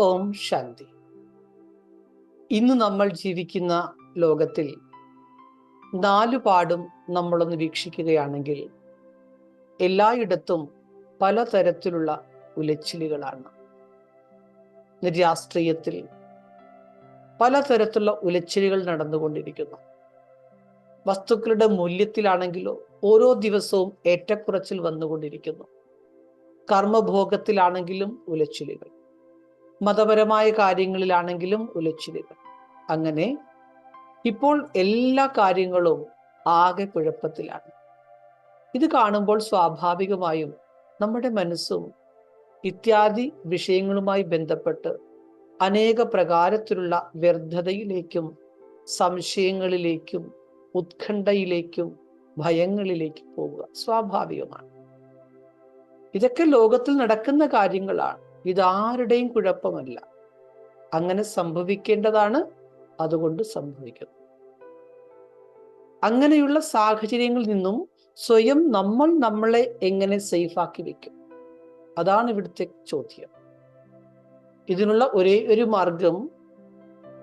ഓം ശാന്തി. ഇന്ന് നമ്മൾ ജീവിക്കുന്ന ലോകത്തിൽ നാലുപാടും നമ്മളൊന്ന് വീക്ഷിക്കുകയാണെങ്കിൽ എല്ലായിടത്തും പലതരത്തിലുള്ള ഉലച്ചിലുകളാണ്. രാഷ്ട്രീയത്തിൽ പലതരത്തിലുള്ള ഉലച്ചിലുകൾ നടന്നുകൊണ്ടിരിക്കുന്നു. വസ്തുക്കളുടെ മൂല്യത്തിലാണെങ്കിലോ ഓരോ ദിവസവും ഏറ്റക്കുറച്ചിൽ വന്നുകൊണ്ടിരിക്കുന്നു. കർമ്മഭോഗത്തിലാണെങ്കിലും ഉലച്ചിലുകൾ. മതപരമായ കാര്യങ്ങളിലാണെങ്കിലും ഉലച്ചിലുകൾ അങ്ങനെ ഇപ്പോൾ എല്ലാ കാര്യങ്ങളും ആകെ കുഴപ്പത്തിലാണ്. ഇത് കാണുമ്പോൾ സ്വാഭാവികമായും നമ്മുടെ മനസ്സും ഇത്യാദി വിഷയങ്ങളുമായി ബന്ധപ്പെട്ട് അനേക പ്രകാരത്തിലുള്ള വ്യർത്ഥതയിലേക്കും സംശയങ്ങളിലേക്കും ഉത്കണ്ഠയിലേക്കും ഭയങ്ങളിലേക്കും പോവുക സ്വാഭാവികമാണ്. ഇതൊക്കെ ലോകത്തിൽ നടക്കുന്ന കാര്യങ്ങളാണ്. ഇതാരുടെയും കുഴപ്പമല്ല. അങ്ങനെ സംഭവിക്കേണ്ടതാണ് അതുകൊണ്ട് സംഭവിക്കുന്നു. അങ്ങനെയുള്ള സാഹചര്യങ്ങളിൽ നിന്നും സ്വയം നമ്മൾ നമ്മളെ എങ്ങനെ സേഫാക്കി വെക്കും? അതാണ് ഇവിടുത്തെ ചോദ്യം. ഇതിനുള്ള ഒരേ ഒരു മാർഗം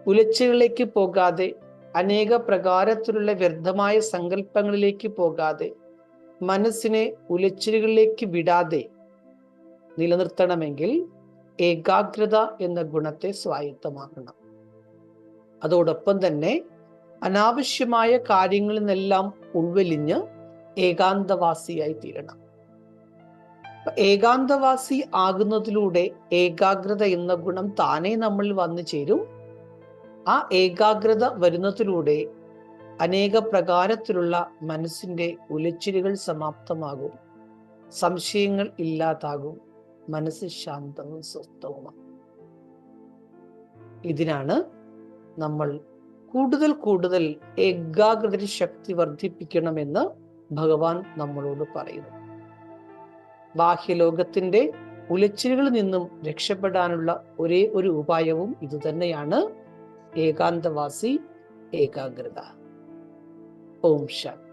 ഉലച്ചുകളിലേക്ക് പോകാതെ അനേക പ്രകാരത്തിലുള്ള വ്യർത്ഥമായ സങ്കല്പങ്ങളിലേക്ക് പോകാതെ മനസ്സിനെ ഉലച്ചിലുകളിലേക്ക് വിടാതെ നിലനിർത്തണമെങ്കിൽ ഏകാഗ്രത എന്ന ഗുണത്തെ സ്വായത്തമാക്കണം. അതോടൊപ്പം തന്നെ അനാവശ്യമായ കാര്യങ്ങളിൽ നിന്നെല്ലാം ഉൾവലിഞ്ഞ് ഏകാന്തവാസിയായി തീരണം. ഏകാന്തവാസി ആകുന്നതിലൂടെ ഏകാഗ്രത എന്ന ഗുണം താനെ നമ്മളിൽ വന്നു ചേരും. ആ ഏകാഗ്രത വരുന്നതിലൂടെ അനേക പ്രകാരത്തിലുള്ള മനസ്സിന്റെ ഉലച്ചിലുകൾ സമാപ്തമാകും. സംശയങ്ങൾ ഇല്ലാതാകും. മനസ്സ് ശാന്തവും സ്വസ്ഥവുമാണ്. ഇതിനാണ് നമ്മൾ കൂടുതൽ കൂടുതൽ ഏകാഗ്രത ശക്തി വർദ്ധിപ്പിക്കണമെന്ന് ഭഗവാൻ നമ്മളോട് പറയുന്നു. ബാഹ്യലോകത്തിന്റെ ഉലച്ചിലുകളിൽ നിന്നും രക്ഷപ്പെടാനുള്ള ഒരേ ഒരു ഉപായവും ഇതുതന്നെയാണ് ഏകാന്തവാസി ഏകാഗ്രത. ഓം ശാന്തി.